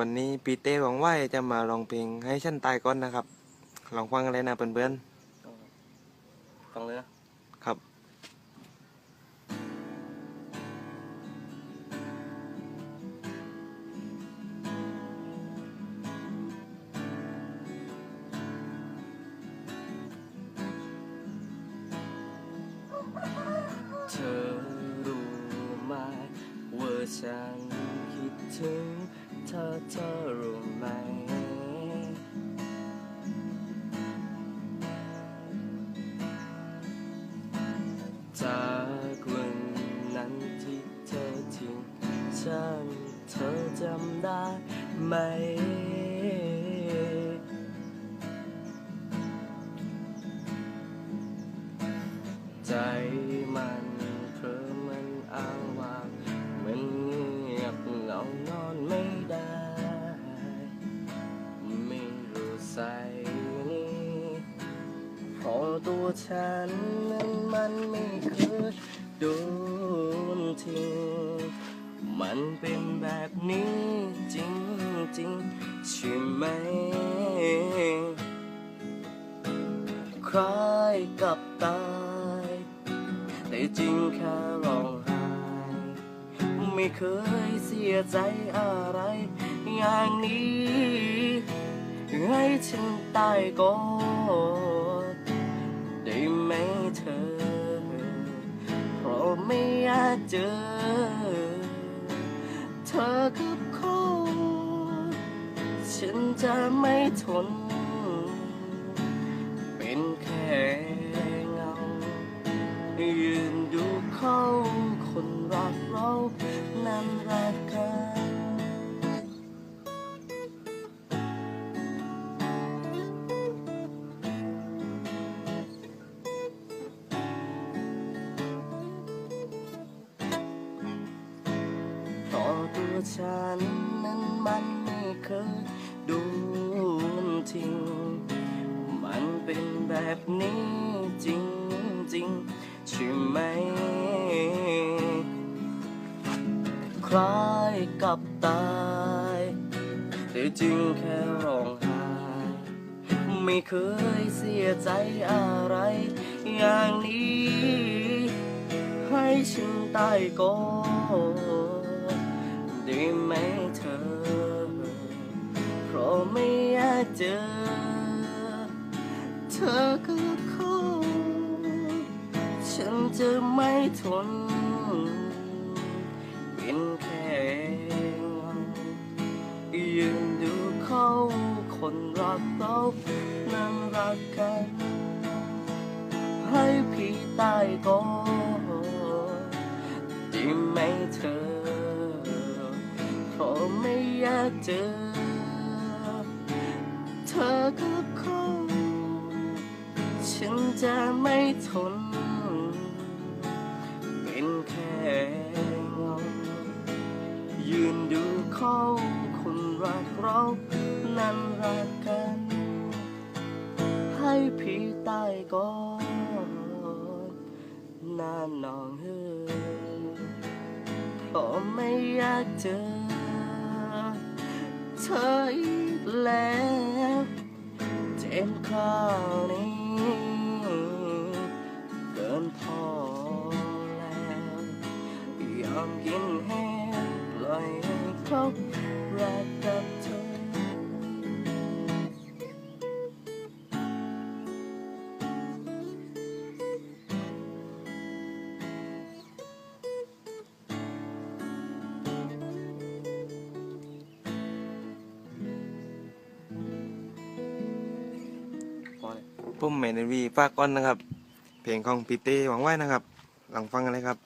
วันนี้ปีเต้หวังว่าจะมาร้องเพลงให้ฉันตายก่อนนะครับ ลองฟังกันเลยนะเพื่อนฟังเลยนะๆครับเธอรู้ไหมว่าฉันคิดถึงเธอเธอรู้ไหม จากวันนั้นที่เธอทิ้งฉันเธอจำได้ไหม ใจ ใส่นี้เพราะตัวฉันนั้นมันไม่เคยโดนทิ้ง มันเป็นแบบนี้จริงๆใช่ไหม คล้ายกับตาย แต่จริงแค่ร้องไห้ ไม่เคยเสียใจอะไรอย่างนี้ ฉันตายก่อนได้ไหมเธอ เพราะไม่อยากเจอ เธอกับเขาฉันจะไม่ทน เป็นแค่เงา ยืนดูเขาคนรักเรา นั้นรักกัน ราะตัวฉันนั้นมันไม่เคยโดนทิ้ง มันเป็นแบบนี้จริงจริงใช่ไหม คล้ายกับตายแต่จริงแค่ร้องไห้ ไม่เคยเสียใจอะไรอย่างนี้ ให้ฉันตายก่อน ได้ไหมเธอ เพราะไม่อยากเจอ เธอกับเขาฉันจะไม่ทน เป็นแค่เงยืนดูเขาคนรักเรานั้นรักกัน ให้พี่ตายก่อน เจอ เธอกับเขาฉันจะไม่ทน เป็นแค่เงา ยืนดูเขาคนรักเรา นั้นรักกัน ให้พี่ตายก่อนนานนองเฮ้ยเพราะไม่อยากเจอ เธออีกแล้วเจ็บคราวนี้ เกินพอแล้วยอมกินแห้งปล่อยให้เขารักกับ เธอพอเลยผมเมนวีฝากก้อนนะครับ เพลงของปีเต้หวังว่านะครับ หลังฟังอะไรครับ